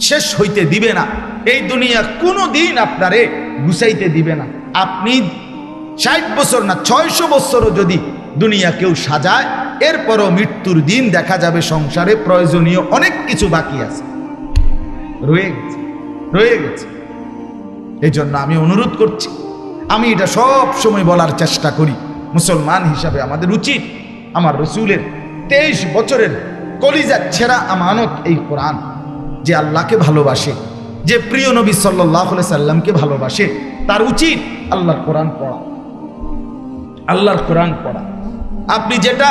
শেষ হইতে দিবে না। এই দুনিয়া কোনো দিন আপনারে গুছাইতে দিবে না। আপনি ষাট বছর না ছয়শো বছরও যদি দুনিয়া কেউ সাজায়, এরপরও মৃত্যুর দিন দেখা যাবে, সংসারে প্রয়োজনীয় অনেক কিছু বাকি আছে। রয়ে গেছে রয়ে গেছে। এই জন্য আমি অনুরোধ করছি, আমি এটা সব সময় বলার চেষ্টা করি। মুসলমান হিসাবে আমাদের উচিত, আমার রসুলের তেইশ বছরের কলিজার ছেঁড়া আমানত এই কোরআন যে আল্লাহকে ভালোবাসে, যে প্রিয় নবী সাল্লাহ সাল্লামকে ভালোবাসে, তার উচিত আল্লাহর কোরআন পড়া। আল্লাহর কোরআন পড়া। আপনি যেটা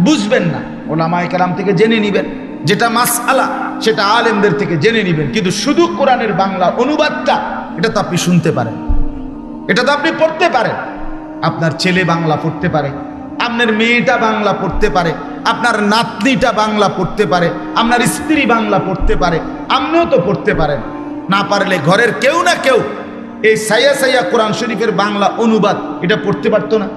বুঝবেন না, ওলামায় কালাম থেকে জেনে নিবেন। যেটা মাস আলা সেটা আলেমদের থেকে জেনে নিবেন। কিন্তু শুধু কোরআনের বাংলা অনুবাদটা, এটা তো আপনি শুনতে পারেন। এটা তো আপনি পড়তে পারেন। আপনার ছেলে বাংলা পড়তে পারে, আপনার মেয়েটা বাংলা পড়তে পারে, আপনার নাতনিটা বাংলা পড়তে পারে, আপনার স্ত্রী বাংলা পড়তে পারে আপনিও তো পড়তে পারেন। না পারলে ঘরের কেউ না কেউ এই সাইয়া সাইয়া কোরআন শরীফের বাংলা অনুবাদ এটা পড়তে পারতো না।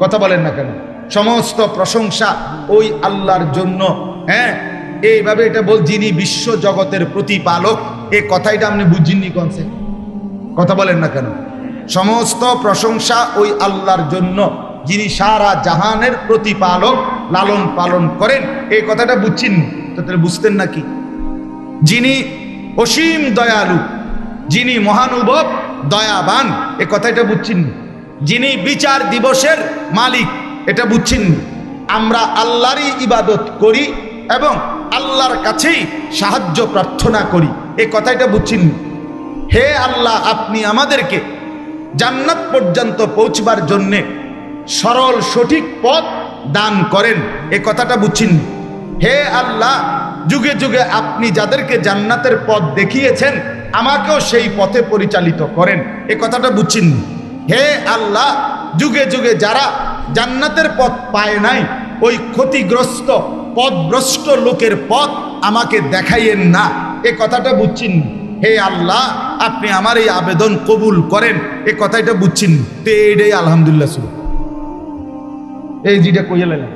কথা বলেন না কেন? সমস্ত প্রশংসা ওই আল্লাহর জন্য হ্যাঁ? এইভাবে এটা বল, যিনি বিশ্ব জগতের প্রতিপালক এই কথাইটা আপনি বুঝিননি কনসে কথা বলেন না কেন? সমস্ত প্রশংসা ওই আল্লাহর জন্য, যিনি সারা জাহানের প্রতিপালক লালন পালন করেন, এই কথাটা বুঝছেন তো তাহলে বুঝতেন নাকি যিনি অসীম দয়ালু, যিনি মহানুভব, দয়াবান, এ কথাটা বুঝছেন যিনি বিচার দিবসের মালিক, এটা বুঝছেন আমরা আল্লাহরই ইবাদত করি এবং আল্লাহর কাছেই সাহায্য প্রার্থনা করি এই কথাটা বুঝছেন হে আল্লাহ, আপনি আমাদেরকে জান্নাত পর্যন্ত পৌঁছবার জন্যে সরল সঠিক পথ দান করেন, এ কথাটা বুঝছেন হে আল্লাহ, যুগে যুগে আপনি যাদেরকে জান্নাতের পথ দেখিয়েছেন, আমাকেও সেই পথে পরিচালিত করেন। এ কথাটা বুঝছেন হে আল্লাহ, যুগে যুগে যারা জান্নাতের পথ পায় নাই, ওই ক্ষতিগ্রস্ত, পথভ্রষ্ট লোকের পথ আমাকে দেখাইয়েন না। এ কথাটা বুঝছেন হে আল্লাহ, আপনি আমার এই আবেদন কবুল করেন। এ কথাটা বুঝছেন তো এইটাই আলহামদুলিল্লাহ শুরু। এই যেটা কইয়া লাইলাম।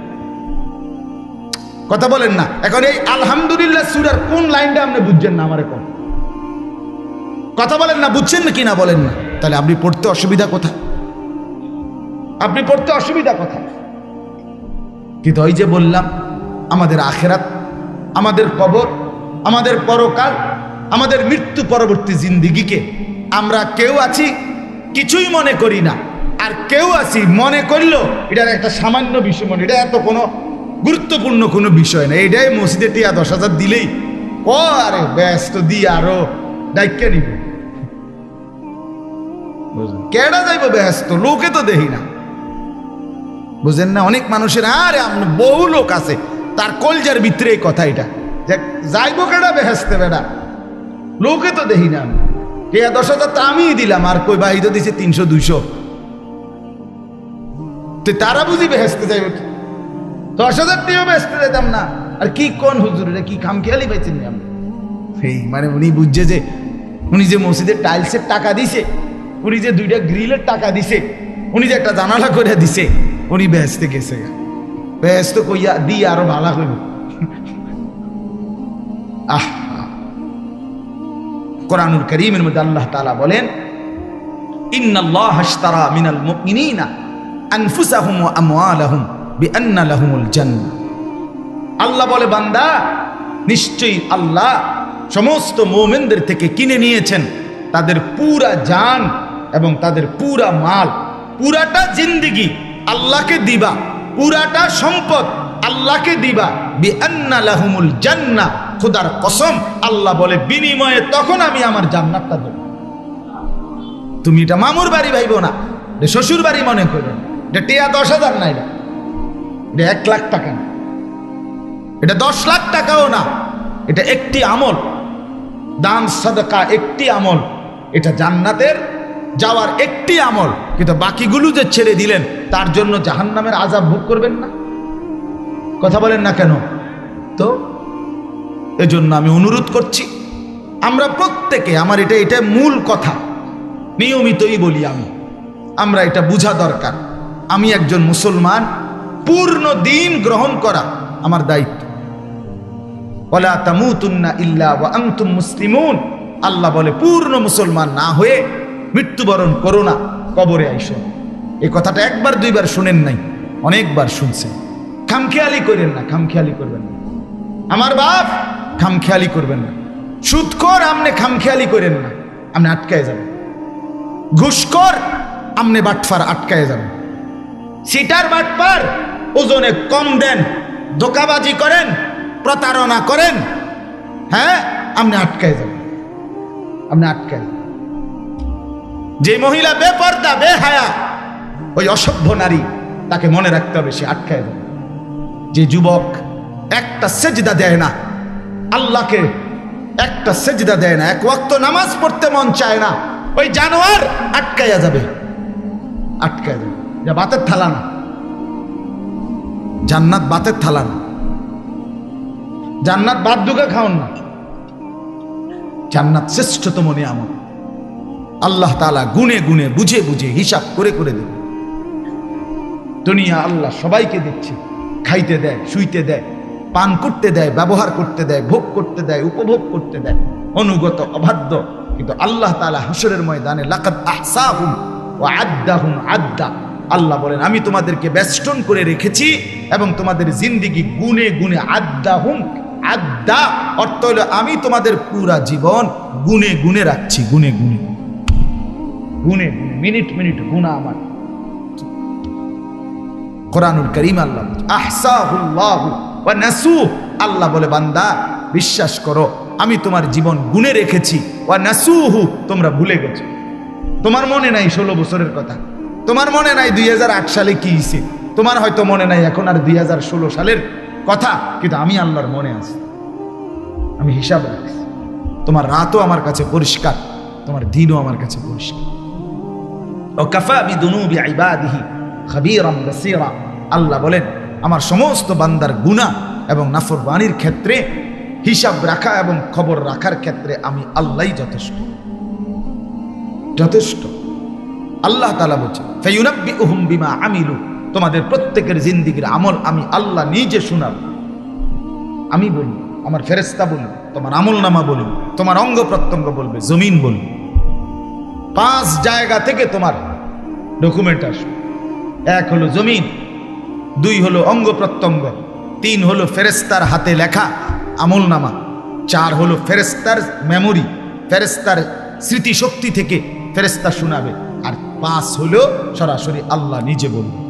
কথা বলেন না। এখন এই আলহামদুলিল্লাহ সুরার কোন লাইনটা আপনি বুঝছেন না আমার এখন কথা বলেন না, বুঝছেন না কি না বলেন না? তাহলে আপনি পড়তে অসুবিধা কোথায়? আপনি পড়তে অসুবিধা কোথায়? কিন্তু ওই যে বললাম, আমাদের আখেরাত, আমাদের কবর, আমাদের পরকাল, আমাদের মৃত্যু পরবর্তী জিন্দিগিকে আমরা কেউ আছি, কিছুই মনে করি না। আর কেউ আছি, মনে করলেও এটার একটা সামান্য বিষয় মনে, এটা এত কোনো গুরুত্বপূর্ণ কোনো বিষয় না। এটাই মসজিদে টিয়া দশ হাজার দিলেই। ও আরে ব্যস্ত দিয়ে আরও দায়িত্ব নিব। কেডা যাইব ব্যস্ত? লোকে তো দেখি না। বুঝেন না অনেক মানুষের আরে বহু লোক আছে। তার কলজার ভিতরে এই কথা এটা। যাইব কেডা বেহেস্তে বেড়া? লোকে তো দেখি না। আমি টিয়া দশ হাজার তো আমিই দিলাম আর কই বাহিদ দিছে তিনশো দুইশো। তো তারা বুঝি বেহেস্তে যাইব দশ হাজার টিও বেহেস্তে যেতাম না। আর কি কোন হুজুর এটা কি খামখেয়ালি পাইছেন নি সেই মানে উনি বুঝছে যে, উনি যে মসজিদের টাইলসের টাকা দিছে, উনি যে দুইটা গ্রিলের টাকা দিছে, উনি যে একটা জানালা করে দিছে, উনি বেহেস্তে গেছে। বেহেস্ত কইয়া দিয়ে আরও ভালো হইব। আহ। কোরআনুল করিমের মধ্যে আল্লাহ তাআলা বলেন, ইন্নাল্লাহ আশতারা মিনাল মুমিনিনা আনফুসাহুম ওয়া আমওয়ালাহুম। আল্লাহ বলে, বান্দা, নিশ্চয়ই আল্লাহ সমস্ত মোমেনদের থেকে কিনে নিয়েছেন। তাদের পুরা জান এবং তাদের পুরা মাল, পুরাটা জিন্দিগি, আল্লাহকে দিবা। পুরাটা সম্পদ, আল্লাহকে দিবা। বিআন্না লাহুমুল জান্নাহ খোদার কসম, আল্লাহ বলে, বিনিময়ে তখন আমি আমার জান্নাতটা দেব। তুমি এটা মামুর বাড়ি ভাইব না শ্বশুর বাড়ি মনে করবে এটা টিয়া দশ হাজার না এটা এক লাখ টাকা না। এটা দশ লাখ টাকাও না। এটা একটি আমল। দান, সাদকা একটি আমল। এটা জান্নাতের যাওয়ার একটি আমল। কিন্তু বাকিগুলো যে ছেড়ে দিলেন, তার জন্য জাহান্নামের আজাব ভোগ করবেন না। কথা বলেন না কেন? তো এজন্য আমি অনুরোধ করছি, আমরা প্রত্যেকে, আমার এটা এটা মূল কথা, নিয়মিতই বলি আমি, আমরা এটা বোঝা দরকার। আমি একজন মুসলমান পূর্ণ দিন গ্রহণ করা আমার দায়িত্ব। মুসলিমুন। আল্লাহ বলে, পূর্ণ মুসলমান না হয়ে মৃত্যুবরণ করো না, কবরে আইসো এই কথাটা একবার দুইবার শুনেন নাই, অনেকবার শুনছেন। খামখেয়ালি করেন না, খামখেয়ালি করবেন না। আমার বাপ খামখেয়ালি করবেন না। সুদকর আমনে খামখেয়ালি করেন না আপনি আটকায় যাবেন। ঘুষকর আমনে বাটফার আটকায় যাবেন। সিটার বাটপার ওজনে কম দেন, ধোকাবাজি করেন, প্রতারণা করেন হ্যাঁ? আপনি আটকায় যাবেন। আপনি আটকায় যাবেন। যে মহিলা বেপর্দা, বেহায়া, ওই অসভ্য নারী, তাকে মনে রাখতে হবে, সে আটকায় যাবে। যে যুবক একটা সেজদা দেয় না, আল্লাহকে একটা সেজদা দেয় না, এক ওয়াক্ত নামাজ পড়তে মন চায় না, ওই জানোয়ার আটকাইয়া যাবে। আটকায় যাবে। যা বাতের থালা না। জান্নাত বাতের থালা জান্নাত বাদ দুগা খাওন না। জান্নাত শ্রেষ্ঠতম নিয়ামত। আল্লাহ তালা গুনে গুনে বুঝে বুঝে হিসাব করে করে দেবে। দুনিয়া আল্লাহ সবাইকে দিচ্ছে। খাইতে দেয়, শুইতে দেয়, পান করতে দেয়, ব্যবহার করতে দেয়, ভোগ করতে দেয়, উপভোগ করতে দেয়। অনুগত, অবাধ্য। কিন্তু আল্লাহ তালা হাসরের ময়দানে লাকাত আহসাহুম ও আদ্দাহুম আদ্দা। আল্লাহ বলেন, আমি তোমাদেরকে বেষ্টন করে রেখেছি এবং তোমাদের জিন্দিগি গুনে গুনে আদ্দাহুম আদ্দা অর্থ হলো আমি তোমাদের পুরা জীবন গুনে গুনে রাখছি গুনে গুনে গুনে গুনে মিনিট মিনিট গুণা আমার। কোরআনুল করিম আল্লাহ আহসাহুল্লাহু নাসু আল্লাহ বলে, বান্দা, বিশ্বাস করো, আমি তোমার জীবন গুনে রেখেছি। ওয়া নাসুহু, তোমরা ভুলে গেছো। তোমার মনে নাই ষোলো বছরের কথা। তোমার মনে নাই দুই হাজার আট সালে কি হয়েছে তোমার হয়তো মনে নাই, এখন আর দুই হাজার ষোলো সালের কথা, কিন্তু আমি আল্লাহর মনে আছি। আমি হিসাব রাখছি। তোমার রাতও আমার কাছে পরিষ্কার, তোমার দিনও আমার কাছে পরিষ্কার। আল্লাহ বলেন, আমার সমস্ত বান্দার গুনাহ এবং নাফরবানির ক্ষেত্রে হিসাব রাখা এবং খবর রাখার ক্ষেত্রে আমি আল্লাহই যথেষ্ট। যথেষ্ট। আল্লাহ তালা বলছে আমিলু। তোমাদের প্রত্যেকের জিন্দিগির আমল আমি আল্লাহ নিজে শোনাব। আমি বলি, আমার ফেরেস্তা বলবে তোমার আমল নামা বলবে তোমার অঙ্গ প্রত্যঙ্গ বলবে, জমিন বলবে পাঁচ জায়গা থেকে তোমার ডকুমেন্ট আসবে। এক হলো জমিন, দুই হলো অঙ্গ প্রত্যঙ্গ, তিন হলো ফেরেস্তার হাতে লেখা আমল নামা চার হলো ফেরেস্তার মেমোরি ফেরেস্তার স্মৃতিশক্তি থেকে ফেরেস্তা শোনাবে। আর পাঁচ হলো সরাসরি আল্লাহ নিজে বলবে।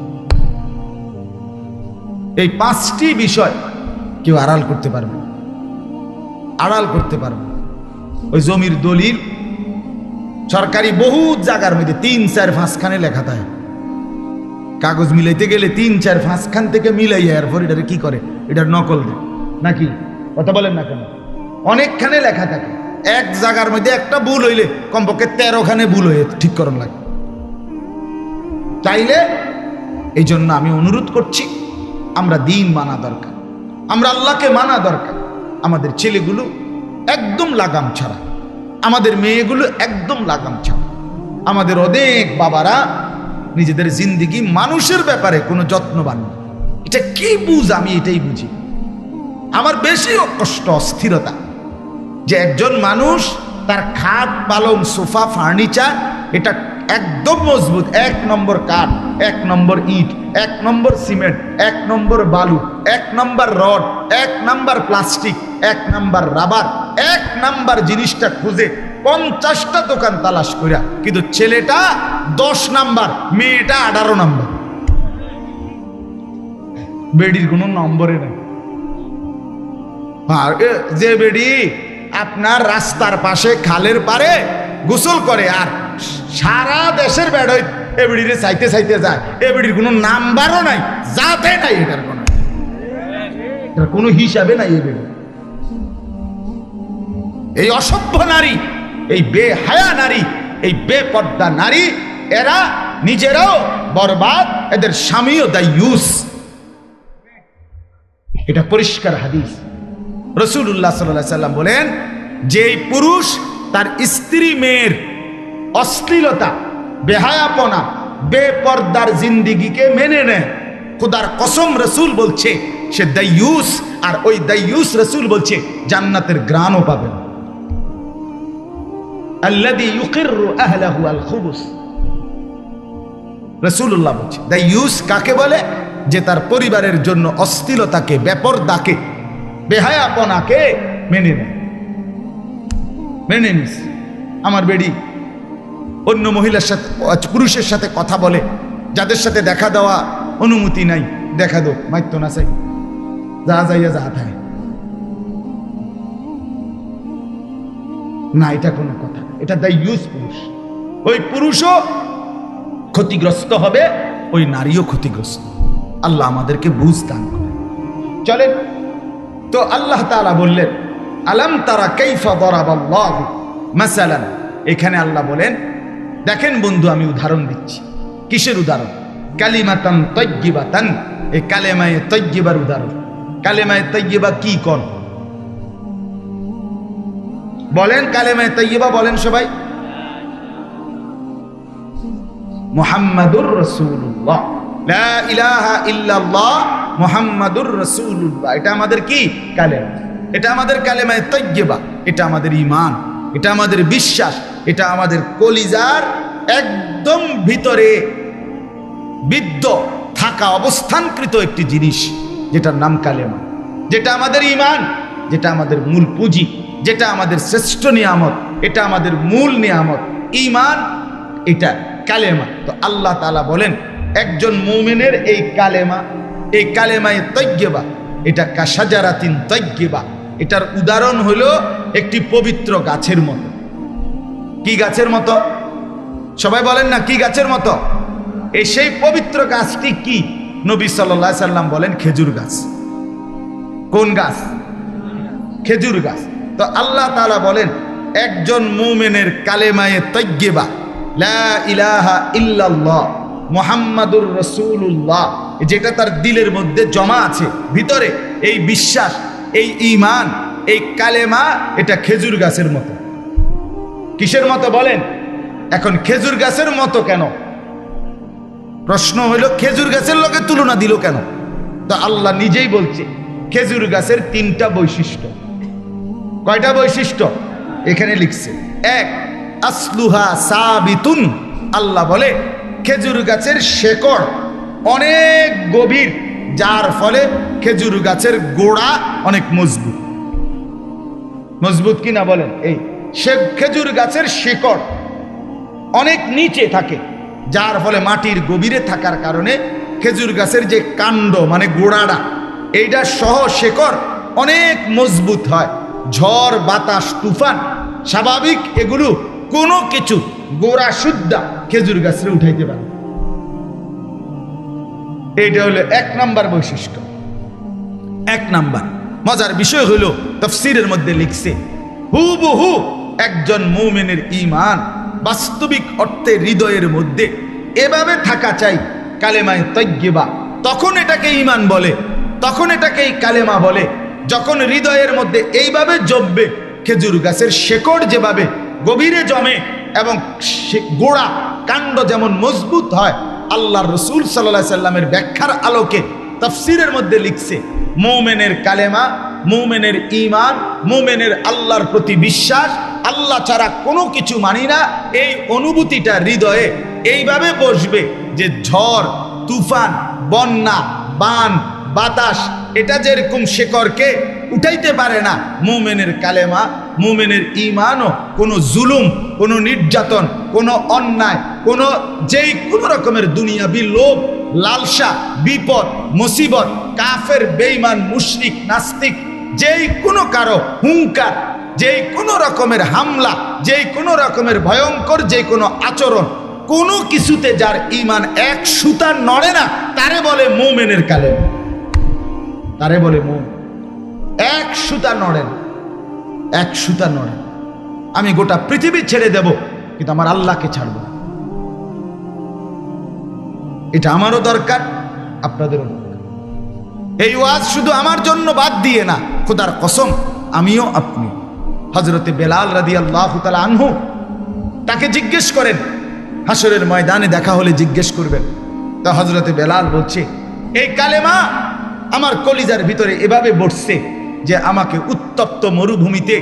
এই পাঁচটি বিষয় কেউ আড়াল করতে পারবে আড়াল করতে পারবে ওই জমির দলিল সরকারি বহু জায়গার মধ্যে তিন, চার, পাঁচখানে লেখা থাকে। কাগজ মিলাইতে গেলে তিন, চার, পাঁচখান থেকে মিলাইয়া এরপর এটারে কি করে? এটার নকল দেয়। নাকি? কথা বলেন না কেন? অনেকখানে লেখা থাকে। এক জায়গার মধ্যে একটা ভুল হইলে কমপক্ষে তেরোখানে ভুল হয়ে ঠিক করন লাগে। চাইলে এই জন্য আমি অনুরোধ করছি আমরা দিন মানা দরকার। আমরা আল্লাহকে মানা দরকার। আমাদের ছেলেগুলো একদম লাগাম ছাড়া। আমাদের মেয়েগুলো একদম লাগাম ছাড়া। আমাদের অনেক বাবারা নিজেদের জিন্দিগি মানুষের ব্যাপারে কোনো যত্নবান না। এটা কি বুঝ? আমি এটাই বুঝি। আমার বেশি কষ্ট, অস্থিরতা যে একজন মানুষ তার খাট, পালং, সোফা, ফার্নিচার, এটা একদম মজবুত। এক নম্বর কাঠ, এক নম্বর ইট, এক নম্বর সিমেন্ট, এক নম্বর বালু, এক নম্বর রড, এক নম্বর প্লাস্টিক, এক নম্বর রাবার, এক নাম্বার জিনিসটা খুঁজে পঞ্চাশটা দোকান তালাশ করিয়া কিন্তু ছেলেটা দশ নাম্বার, মেয়েটা আঠারো নাম্বার। বেডির কোনো নম্বরে নেই। যে বেডি আপনার রাস্তার পাশে খালের পারে গোসল করে আর সারা দেশের বেড়ই এ বেডিরে চাইতে চাইতে যায় এ বেডির কোনো নাম্বারও নাই যাতে নাই এটার কোনো। এটার কোনো হিসাবে নাই এ এই অসভ্য নারী, এই বেহায়া নারী, এই বেপর্দা নারী, এরা নিজেরাও বরবাদ, এদের স্বামীও দায়ুস এটা পরিষ্কার হাদিস। রসুল্লাহ সাল্লাহ সাল্লাম বলেন যে পুরুষ তার স্ত্রী মেয়ের অশ্লীলতা, বেহায়াপনা, বেপর্দার জিন্দিগিকে মেনে নেয় খুদার কসম রসুল বলছে, সে দাইয়ুস আর ওই দাইয়ুস রসুল বলছে, জান্নাতের গ্রানও পাবেন আল্লাদি ইউকিরু আহলাহু আল খুবুস রসুল্লাহ বলছে দাইয়ুস কাকে বলে? যে তার পরিবারের জন্য অস্থিরতাকে ব্যাপরদাকে বেহায়াপনাকে মেনে নেয়। মেনে নিস। আমার বেড়ি অন্য মহিলার সাথে পুরুষের সাথে কথা বলে, যাদের সাথে দেখা দেওয়া অনুমতি নাই, দেখা দো, মাইত্য না চাই। যা যাইয়া যা থাকে। না, এটা কোনো কথা। এটা দ্য ইউজ পুরুষ। ওই পুরুষও ক্ষতিগ্রস্ত হবে, ওই নারীও ক্ষতিগ্রস্ত। আল্লাহ আমাদেরকে বুঝ দান করে। চলেন। তো আল্লাহ তালা বললেন, আলাম তারা কাইফা দরাবাল্লাহ মাসালান? এখানে আল্লাহ বলেন দেখেন বন্ধু, আমি উদাহরণ দিচ্ছি। কিসের উদাহরণ? কালিমাতান তৈগিবাতান এই কালেমায়ে তৈগিবার উদাহরণ। কালেমায়ে তৈগিবা কি কোন? বলেন কালেমায়ে তৈগিবা বলেন সবাই। মুহাম্মাদুর ইল্লাল্লাহ মুহাম্মাদুর রাসূলুল্লাহ। এটা আমাদের কি? কালেমা। এটা আমাদের কালেমায়ে তৈগিবা এটা আমাদের ঈমান। এটা আমাদের বিশ্বাস। এটা আমাদের কলিজার একদম ভিতরে বিদ্য থাকা অবস্থানকৃত একটি জিনিস, যেটার নাম কালেমা। যেটা আমাদের ইমান যেটা আমাদের মূল পুঁজি, যেটা আমাদের শ্রেষ্ঠ নিয়ামত, এটা আমাদের মূল নিয়ামত। ইমান এটা কালেমা। তো আল্লাহ তালা বলেন, একজন মুমিনের এই কালেমা, এই কালেমায় তৈজ্ঞবা এটা কাসাজারাতিন তৈজ্ঞবা এটার উদাহরণ হলো একটি পবিত্র গাছের মতো। কি গাছের মতো? সবাই বলেন না, কি গাছের মতো? এই সেই পবিত্র গাছটি কি? নবী সাল্লাহ সাল্লাম বলেন, খেজুর গাছ। কোন গাছ? খেজুর গাছ। তো আল্লাহ তাআলা বলেন, একজন মুমিনের কালেমায়ে তৈগেবা ইলাহা মোহাম্মদুর রসুল্লাহ যেটা তার দিলের মধ্যে জমা আছে, ভিতরে এই বিশ্বাস, এই ইমান এই কালেমা, এটা খেজুর গাছের মতো। কিসের মতো বলেন? এখন খেজুর গাছের মতো কেন? প্রশ্ন হইল, খেজুর গাছের লোকে তুলনা দিল কেন? তো আল্লাহ নিজেই বলছে, খেজুর গাছের তিনটা বৈশিষ্ট্য। কয়টা বৈশিষ্ট্য? এখানে লিখছে, এক, আসলুহা সাবিতুন। আল্লাহ বলে, খেজুর গাছের শেকড় অনেক গভীর, যার ফলে খেজুর গাছের গোড়া অনেক মজবুত। মজবুত কিনা বলেন, এই সে খেজুর গাছের শিকড় অনেক নিচে থাকে, যার ফলে মাটির গভীরে থাকার কারণে খেজুর গাছের যে কাণ্ড মানে গোড়াটা এইটা সহ শেকড় অনেক মজবুত হয়। ঝড়, বাতাস, তুফান, স্বাভাবিক এগুলো কোনো কিছু গোড়া শুদ্ধা খেজুর গাছে উঠাইতে পারে। এইটা হলো এক নাম্বার বৈশিষ্ট্য। এক নাম্বার, মজার বিষয় হলো, তফসিরের মধ্যে লিখছে, হুবহু একজন মুমিনের ঈমান বাস্তবিক অর্থে হৃদয়ের মধ্যে এভাবে থাকা চাই, কালেমায় তৈগেবা তখন এটাকে ঈমান বলে, তখন এটাকে কালেমা বলে। যখন হৃদয়ের মধ্যে এইভাবে জমবে, খেজুর গাছের শেকড় যেভাবে গভীরে জমে এবং গোড়া কাণ্ড যেমন মজবুত হয় আল্লাহ রসুল সাল্লাহ সাল্লামের ব্যাখ্যার আলোকে তফসিরের মধ্যে লিখছে, মৌমেনের কালেমা, মৌমেনের ইমান মৌমেনের আল্লাহর প্রতি বিশ্বাস, আল্লাহ ছাড়া কোনো কিছু মানি না, এই অনুভূতিটা হৃদয়ে এইভাবে বসবে যে ঝড়, তুফান, বন্যা, বান বাতাস, এটা যেরকম শেকড়কে উঠাইতে পারে না, মুমেনের কালেমা, মুমেনের ইমানও কোনো জুলুম, কোনো নির্যাতন, কোনো অন্যায়, কোনো যেই কোনো রকমের দুনিয়াবি লোভ, লালসা, বিপদ, মুসিবত, কাফের, বেঈমান, মুশরিক, নাস্তিক, যেই কোনো কারও হুঙ্কার যেই কোনো রকমের হামলা, যেই কোনো রকমের ভয়ঙ্কর যে কোনো আচরণ, কোনো কিছুতে যার ইমান এক সুতা নড়ে না, তারে বলে মোমেনের কালেমা। তারে বলে মোম এক সুতা নড়েন, এক সুতা নড়েন। আমি গোটা পৃথিবী ছেড়ে দেব, কিন্তু আমার আল্লাহকে ছাড়ব এটা আমারও দরকার, আপনাদেরও এই ওয়াজ শুধু আমার জন্য বাদ দিয়ে না, খোদার কসম, আমিও আপনি। হজরতে বেলাল রাদি আল্লাহ আনহু তাকে জিজ্ঞেস করেন হাসরের ময়দানে দেখা হলে জিজ্ঞেস করবেন। তা হজরতে বেলাল বলছে, এই কালেমা আমার কলিজার ভিতরে এভাবে বসছে যে আমাকে উত্তপ্ত মরুভূমিতে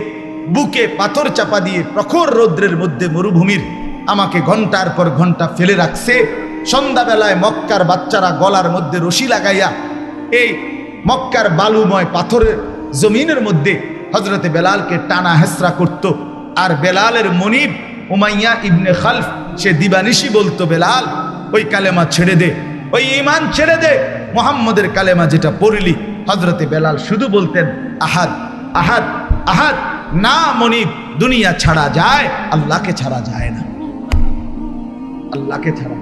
বুকে পাথর চাপা দিয়ে প্রখর রৌদ্রের মধ্যে মরুভূমির আমাকে ঘণ্টার পর ঘণ্টা ফেলে রাখছে। সন্ধ্যাবেলায় মক্কার বাচ্চারা গলার মধ্যে রশি লাগাইয়া এই মক্কার বালুময় পাথরের জমিনের মধ্যে হজরতে বেলালকে টানা হেসরা করত। আর বেলালের মনিব উমাইয়া ইবনে খালফ সে দিবানিশি বলতো, বেলাল, ওই কালেমা ছেড়ে দে। ওই ইমান ছেড়ে দে। মোহাম্মদের কালেমা যেটা পড়লি হজরতে বেলাল শুধু বলতেন, আহাদ আহাদ আহাদ, না মনিব দুনিয়া ছাড়া যায়, আল্লাহকে ছাড়া যায় না। আল্লাহকে ছাড়া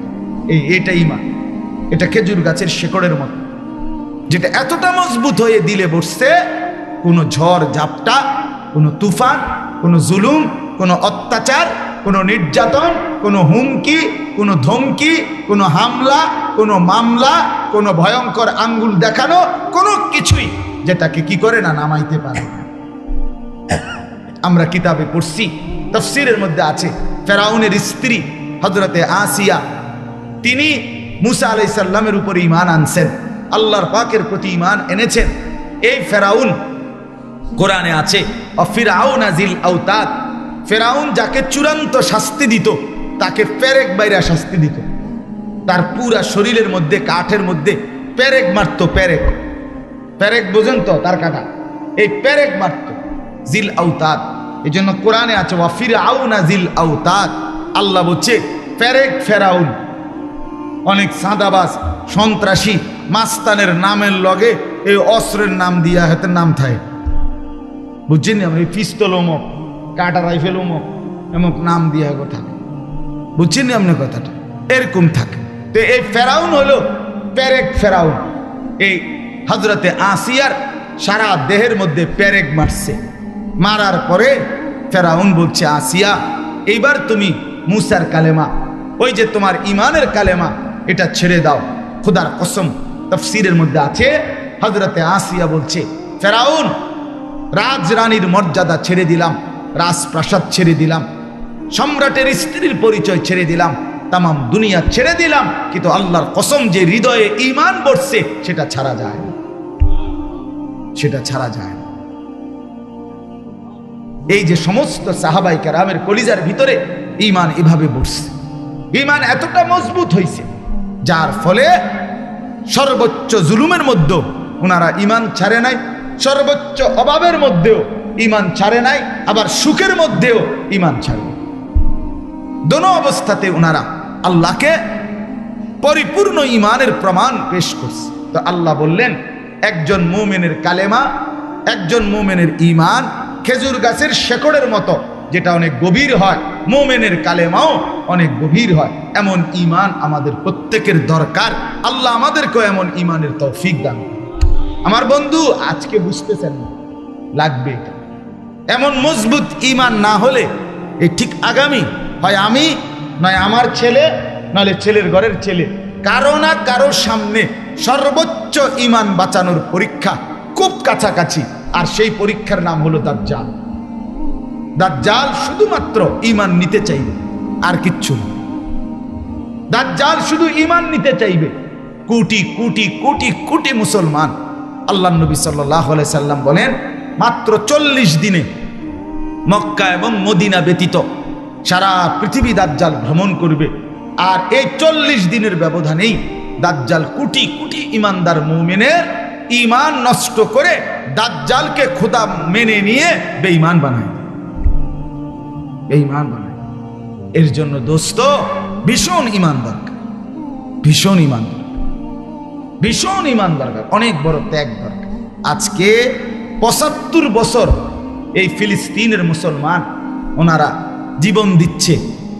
এই, এটা ইমান এটা খেজুর গাছের শেকড়ের মতো। যেটা এতটা মজবুত হয়ে দিলে বসছে, কোনো ঝড় ঝাপটা কোনো তুফান, কোনো জুলুম, কোনো অত্যাচার, কোনো নির্যাতন, কোনো হুমকি, কোনো ধমকি, কোনো হামলা কোনো মামলা, কোনো ভয়ঙ্কর আঙ্গুল দেখানো, কোনো কিছুই যেটাকে কি করে না নামাইতে পারে। আমরা কিতাবে পড়ছি, তফসিরের মধ্যে আছে, ফেরাউনের স্ত্রী হজরতে আসিয়া, তিনি মুসা আলাই সাল্লামের উপর ইমান আনছেন, আল্লাহর পাকের প্রতি ইমান এনেছেন। এই ফেরাউন, কোরআনে আছে ফিরাউন আজিল আউতাদ ফেরাউন যাকে চূড়ান্ত শাস্তি দিত, তাকে ফেরেক বাইরা শাস্তি দিত। তার পুরা শরীরের মধ্যে, কাঠের মধ্যে প্যারেক মারতো, পেরেক। প্যারেক বোঝেন তো তার কাটা? এই প্যারেক মারতো, জিল আউতাদ। এই জন্য কোরআনে আছে ওয়াফির আউনা জিল আউতাদ। আল্লাহ বলছে প্যারেক ফেরাউন, অনেক সাদাবাস সন্ত্রাসী, মাস্তানের নামের লগে এই অস্ত্রের নাম দিয়া হাতের নাম থাকে। বুঝছেন এই পিস্তল অমক, কাটা রাইফেল অমক, এমক নাম দিয়া থাকে বুঝছেন আপনি কথাটা? এরকম থাকে। তো এই ফেরাউন হলো পেরেক ফেরাউন। এই হজরতে আসিয়ার সারা দেহের মধ্যে পেরেক মারছে। মারার পরে ফেরাউন বলছে, আসিয়া, এইবার তুমি মুসার কালেমা, ওই যে তোমার ইমানের কালেমা, এটা ছেড়ে দাও। খুদার কসম, তফসিরের মধ্যে আছে হজরতে আসিয়া বলছে, ফেরাউন, রাজরানীর মর্যাদা ছেড়ে দিলাম, রাজপ্রাসাদ ছেড়ে দিলাম, সম্রাটের স্ত্রীর পরিচয় ছেড়ে দিলাম তামাম দুনিয়া ছেড়ে দিলাম, কিন্তু আল্লাহর কসম যে হৃদয়ে ইমান বসছে, সেটা ছাড়া যায় না। সেটা ছাড়া যায় না। এই যে সমস্ত সাহাবাই কেরামের কলিজার ভিতরে ইমান এভাবে বসছে। ইমান এতটা মজবুত হয়েছে যার ফলে সর্বোচ্চ জুলুমের মধ্যেও ওনারা ইমান ছাড়ে নাই, সর্বোচ্চ অভাবের মধ্যেও ইমান ছাড়ে নাই, আবার সুখের মধ্যেও ইমান ছাড়ে দোনো অবস্থাতে ওনারা আল্লাহকে পরিপূর্ণ ইমানের প্রমাণ পেশ করছে। তো আল্লাহ বললেন, একজন মুমিনের কালেমা, একজন মুমিনের ইমান খেজুর গাছের শেকড়ের মতো, যেটা অনেক গভীর হয়। মোমেনের কালেমাও অনেক গভীর হয়। এমন ইমান আমাদের প্রত্যেকের দরকার। আল্লাহ আমাদেরকেও এমন ইমানের তৌফিক দান আমার বন্ধু, আজকে বুঝতেছেন না, লাগবে এটা। এমন মজবুত ইমান না হলে, এ ঠিক আগামী হয় আমি নয় আমার ছেলে নাহলে ছেলের ঘরের ছেলে। কারও না কারও সামনে সর্বোচ্চ ইমান বাঁচানোর পরীক্ষা খুব কাছাকাছি। আর সেই পরীক্ষার নাম হলো দাজ্জাল। দাজ্জাল শুধুমাত্র ইমান নিতে চাইবে, আর কিচ্ছু না। দাজ্জাল শুধু ইমান নিতে চাইবে, কোটি কোটি কোটি কোটি মুসলমান। আল্লাহ নবী সাল্লাহ সাল্লাম বলেন, মাত্র চল্লিশ দিনে মক্কা এবং মদিনা ব্যতীত সারা পৃথিবী দাজ্জাল ভ্রমণ করবে। আর এই চল্লিশ দিনের ব্যবধানেই দাজ্জাল কোটি কোটি ইমানদার মুমিনের ইমান নষ্ট করে দাজ্জালকে খোদা মেনে নিয়ে বেঈমান বানায় বেঈমান বানায় এর জন্য দোস্ত, ভীষণ ইমান দরকার। ভীষণ ইমান ভীষণ ইমান দরকার। অনেক বড় ত্যাগ দরকার। আজকে পঁচাত্তর বছর এই ফিলিস্তিনের মুসলমান, ওনারা জীবন দিচ্ছে,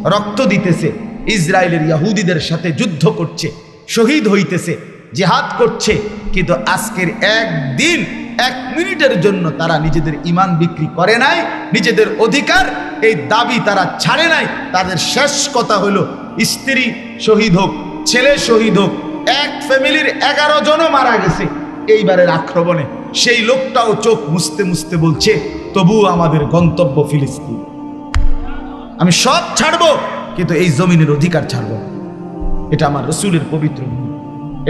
রক্ত দিতেছে, ইসরায়েলের ইয়াহুদিদের সাথে যুদ্ধ করছে, শহীদ হইতেছে, জেহাদ করছে, কিন্তু আজকের একদিন, এক মিনিটের জন্য তারা নিজেদের ইমান বিক্রি করে নাই, নিজেদের অধিকার, এই দাবি তারা ছাড়ে নাই। তাদের শেষ কথা হলো, স্ত্রী শহীদ হোক, ছেলে শহীদ হোক, এক ফ্যামিলির এগারো জনও মারা গেছে। এইবারের আক্রমণে সেই লোকটাও চোখ মুছতে মুছতে বলছে, তবুও আমাদের গন্তব্য ফিলিস্তিন। আমি সব ছাড়বো, কিন্তু এই জমিনের অধিকার ছাড়বো। এটা আমার রসুলের পবিত্র ভূমি।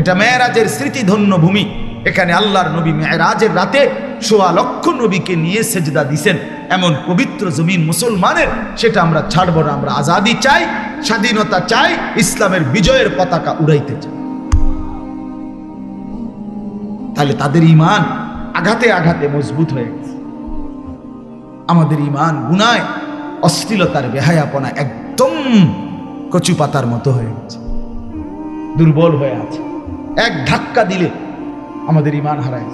এটা মেয়েরাজের স্মৃতিধন্য ভূমি। এখানে আল্লাহর নবী মেয়েরাজের রাতে সোয়া লক্ষ নবীকে নিয়ে সেজদা দিছেন। এমন পবিত্র জমিন মুসলমানের, সেটা আমরা ছাড়বো না। আমরা আজাদি চাই, স্বাধীনতা চাই, ইসলামের বিজয়ের পতাকা উড়াইতে চাই। তাহলে তাদের ইমান আঘাতে আঘাতে মজবুত হয়ে গেছে। আমাদের ইমান গুনায় অশ্লীলতার বেহায়াপনা একদম কচু পাতার মতো হয়ে গেছে। দুর্বল হয়ে আছে। এক ধাক্কা দিলে আমাদের ইমান হারায়।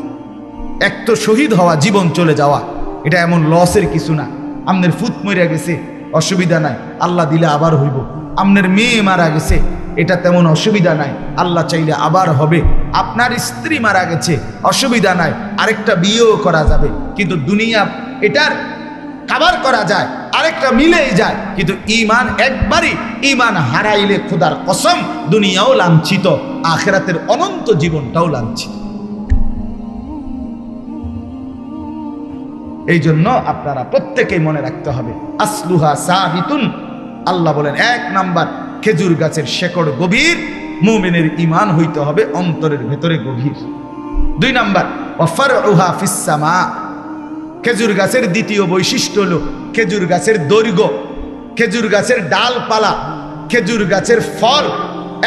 এক তো শহীদ হওয়া, জীবন চলে যাওয়া, এটা এমন লসের কিছু না। আমনের ফুত মরিয়া গেছে, অসুবিধা নাই, আল্লাহ দিলে আবার হইব। আমনের মেয়ে মারা গেছে, এটা তেমন অসুবিধা নাই, আল্লাহ চাইলে আবার হবে। আপনার স্ত্রী মারা গেছে, অসুবিধা নাই, আরেকটা বিয়েও করা যাবে। কিন্তু দুনিয়া, এটার কাবার করা যায়, আরেকটা মিলেই যায়। কিন্তু ইমান একবারই ইমান হারাইলে খোদার কসম দুনিয়াও লাঞ্ছিত, আখেরাতের অনন্ত জীবনটাও লাঞ্ছিত। এই জন্য আপনারা প্রত্যেকেই মনে রাখতে হবে, আসলুহা সাবিতুন। আল্লাহ বলেন, এক নাম্বার, খেজুর গাছের শেকড় গভীর, মুমিনের ইমান হইতে হবে অন্তরের ভেতরে গভীর। দুই নাম্বার অফার উহা ফিসামা খেজুর গাছের দ্বিতীয় বৈশিষ্ট্য হলো খেজুর গাছের দৈর্ঘ্য, খেজুর গাছের ডালপালা, খেজুর গাছের ফল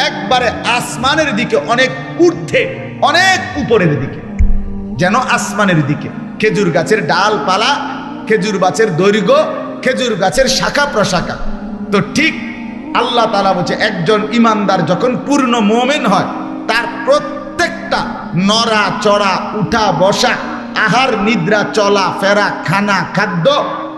একবারে আসমানের দিকে, অনেক ঊর্ধ্বে, অনেক উপরের দিকে, যেন আসমানের দিকে। খেজুর গাছের ডালপালা, খেজুর গাছের দৈর্ঘ্য, খেজুর গাছের শাখা প্রশাখা। তো ঠিক আল্লাহ তালা বলছে, একজন ইমানদার যখন পূর্ণ মোমেন হয়, তার প্রত্যেকটা নড়া চড়া উঠা বসা আহার, নিদ্রা, চলা, ফেরা, খানা, খাদ্য,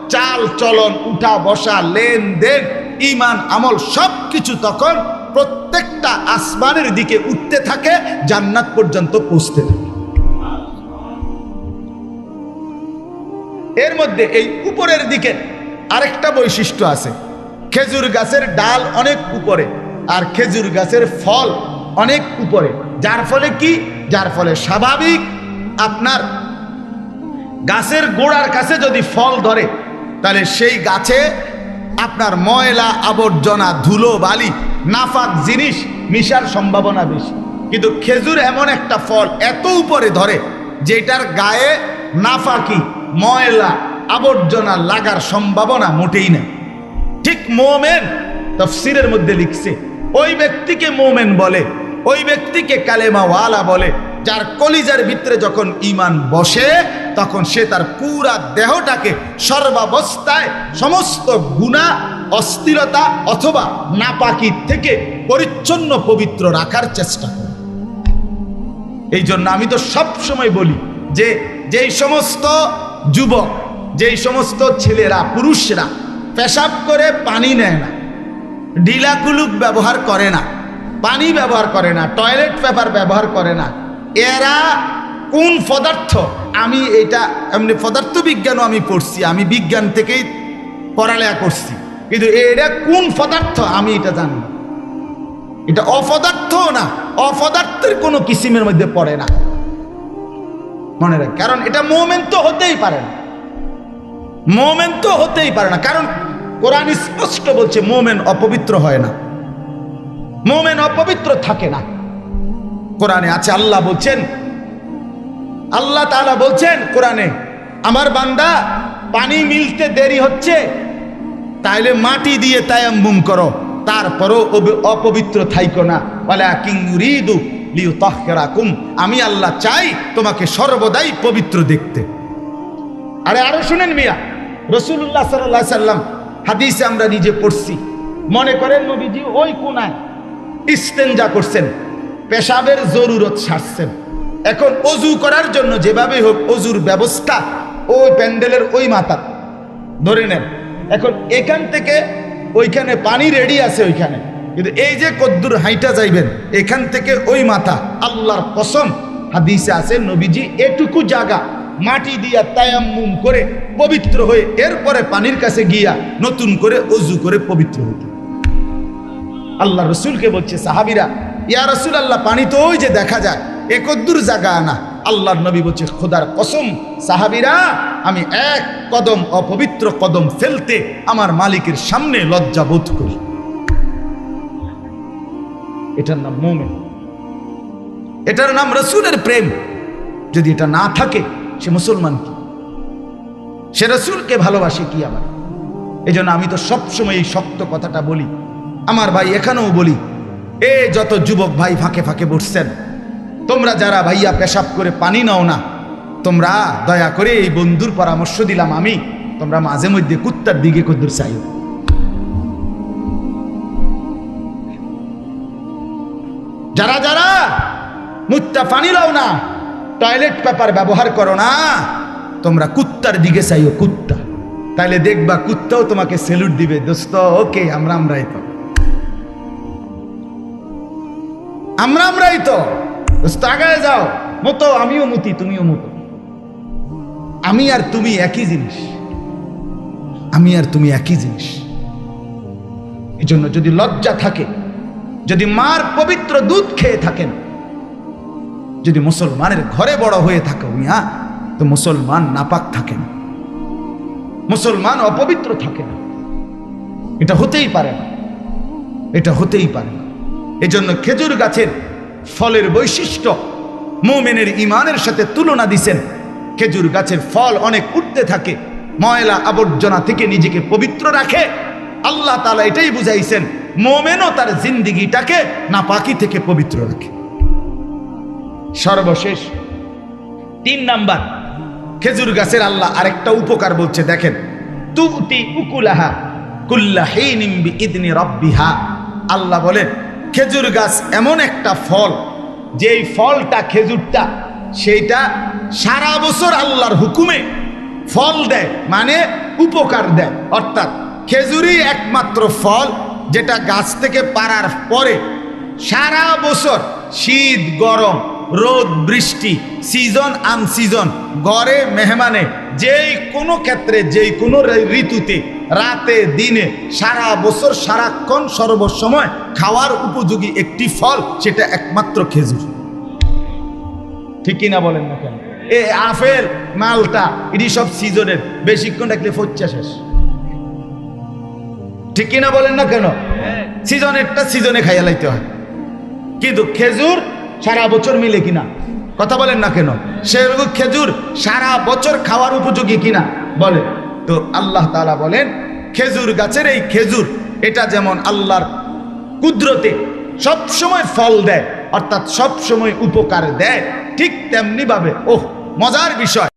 চাল, চলন, উঠা, বসা, লেনদেন ইমান আমল সব কিছু তখন প্রত্যেকটা আসমানের দিকে উঠতে থাকে, জান্নাত পর্যন্ত পৌঁছতে থাকে। এর মধ্যে এই উপরের দিকে আরেকটা বৈশিষ্ট্য আছে। খেজুর গাছের ডাল অনেক উপরে আর খেজুর গাছের ফল অনেক উপরে। যার ফলে কি? যার ফলে স্বাভাবিক আপনার গাছের গোড়ার কাছে যদি ফল ধরে, তাহলে সেই গাছে আপনার ময়লা, আবর্জনা, ধুলো, বালি, নাফাক জিনিস মিশার সম্ভাবনা বেশি। কিন্তু খেজুর এমন একটা ফল এত উপরে ধরে, যেটার গায়ে নাফাকি, ময়লা, আবর্জনা লাগার সম্ভাবনা মোটেই নেই। ঠিক মোমেন তফসিরের মধ্যে লিখছে, ওই ব্যক্তিকে মোমেন বলে, ওই ব্যক্তিকে কালেমা ওয়ালা বলে, যার কলিজার ভিতরে যখন ইমান বসে তখন সে তার পুরা দেহটাকে সর্বাবস্থায় সমস্ত গুণা, অস্থিরতা অথবা নাপাকি থেকে পরিচ্ছন্ন পবিত্র রাখার চেষ্টা করে। এই জন্য আমি তো সব সময় বলি যে, যেই সমস্ত যুবক, যেই সমস্ত ছেলেরা, পুরুষরা পেশাব করে পানি নেয় না ঢিলাকুলুক ব্যবহার করে না, পানি ব্যবহার করে না, টয়লেট পেপার ব্যবহার করে না, এরা কোন পদার্থ আমি এটা এমনি পদার্থ বিজ্ঞানও আমি পড়ছি, আমি বিজ্ঞান থেকেই পড়ালেখা করছি। কিন্তু এটা কোন পদার্থ আমি এটা জানি এটা অপদার্থ না, অপদার্থের কোনো কিসিমের মধ্যে পড়ে না। মনে রাখ, কারণ এটা মোমেন তো হতেই পারে না। মোমেন তো হতেই পারে না, কারণ কোরআন স্পষ্ট বলছে মোমেন অপবিত্র হয় না। মোমেন অপবিত্র থাকে না। কোরআনে আছে, আল্লাহ বলছেন আল্লাহ তাআলা বলছেন কোরআনে, আমার বান্দা, পানি মিলতে দেরি হচ্ছে, তাইলে মাটি দিয়ে তায়াম্মুম করো, তারপরও অপবিত্র থাইকো না। বলে আমি আল্লাহ চাই তোমাকে সর্বদাই পবিত্র দেখতে। আরে আরও শুনেন মিয়া রসুল্লাহ সাল্লাহ সাল্লাম হাদিসে আমরা নিজে পড়ছি। মনে করেন নবীজি ওই কোনায় ইস্তেঞ্জা করছেন, পেশাবের জরুরত সারছেন। এখন অজু করার জন্য যেভাবে হোক, অজুর ব্যবস্থা ওই প্যান্ডেলের ওই মাথা। ধরে নেন, এখন এখান থেকে ওইখানে পানি রেডি আছে ওইখানে। কিন্তু এই যে কদ্দুর হাইটা যাইবেন, এখান থেকে ওই মাথা, আল্লাহর কসম, হাদিসে আছে, নবীজি এটুকু জায়গা মাটি দিয়া তায়াম্মুম করে পবিত্র হয়ে এরপরে পানির কাছে গিয়া নতুন করে অজু করে পবিত্র হইতে। আল্লাহ রসুলকে বলছে, সাহাবিরা, ইয়া রসুল আল্লাহ পানি তো ওই যে দেখা যায় একদ্দুর জায়গা আনা আল্লাহর নবী বলছে, খোদার কসম, সাহাবিরা, আমি এক কদম অপবিত্র কদম ফেলতে আমার মালিকের সামনে লজ্জা বোধ করি। এটার নাম মোমেন। এটার নাম রসুলের প্রেম। যদি এটা না থাকে, সে মুসলমান কি? সে রসুলকে ভালোবাসে কি আমার এই আমি তো সবসময় এই শক্ত কথাটা বলি। আমার ভাই এখানেও বলি, এ যত যুবক ভাই ফাঁকে ফাঁকে বসছেন তোমরা যারা ভাইয়া পেশাব করে পানি নাও না, তোমরা দয়া করে এই বন্ধুর পরামর্শ দিলাম আমি। তোমরা মাঝে মধ্যে কুত্তার দিকে কদ্দুর চাইও। যারা যারা মুত্তা পানি লাও না, টয়লেট পেপার ব্যবহার করো না, তোমরা কুত্তার দিকে চাইও কুত্তা। তাইলে দেখবা কুত্তাও তোমাকে সেলুট দিবে, দোস্ত, ওকে, আমরা আমরাই তো। আমরা আমরাই তো। দোস্ত আগায় যাও। মতো আমিও মতি তুমিও মতো। আমি আর তুমি একই জিনিস। আমি আর তুমি একই জিনিস। এই জন্য যদি লজ্জা থাকে যদি মার পবিত্র দুধ খেয়ে থাকেন যদি মুসলমানের ঘরে বড় হয়ে থাকো মিয়া তো মুসলমান নাপাক থাকে না মুসলমান অপবিত্র থাকে না এটা হতেই পারে না। এটা হতেই পারে না। এজন্য খেজুর গাছের ফলের বৈশিষ্ট্য। মোমেনের ইমানের সাথে তুলনা দিছেন। খেজুর গাছের ফল অনেক উঠতে থাকে। ময়লা আবর্জনা থেকে নিজেকে পবিত্র রাখে। আল্লাহ তালা এটাই বুঝাইছেন, মোমেনও তার জিন্দিগিটাকে নাপাকি থেকে পবিত্র রাখে। সর্বশেষ, তিন নাম্বার, খেজুর গাছের আল্লাহ আরেকটা উপকার বলছে, দেখেন, তুতি উকুলাহা বিইদনি রাব্বিহা। আল্লাহ বলেন খেজুর গাছ এমন একটা ফল, যেই ফলটা খেজুরটা, সেইটা সারা বছর আল্লাহর হুকুমে ফল দেয় মানে উপকার দেয়। অর্থাৎ খেজুরই একমাত্র ফল যেটা গাছ থেকে পারার পরে সারা বছর শীত, গরম রোদ বৃষ্টি সিজন আনসিজন গড়ে মেহমানে যেই কোনো ক্ষেত্রে যেই কোনো ঋতুতে রাতে দিনে সারা বছর সারাক্ষণ সর্বসময় খাওয়ার উপযোগী একটি ফল সেটা একমাত্র খেজুর। ঠিক কিনা বলেন না কেন? এ আপেল মালটা এটি সব সিজনের বেশিক্ষণ রাখলে ফচ্চা শেষ। ঠিক কিনা বলেন না কেন? সিজনেরটা সিজনে খাইয়া লাইতে হয়। কিন্তু খেজুর সারা বছর মিলে কিনা? কথা বলেন না কেন? সে খেজুর সারা বছর খাওয়ার উপযোগী কিনা? বলে তো আল্লাহ তালা বলেন, খেজুর গাছের এই খেজুর, এটা যেমন আল্লাহর কুদরতে সব সময় ফল দেয়, অর্থাৎ সব সময় উপকার দেয়, ঠিক তেমনিভাবে, ওহ, মজার বিষয়।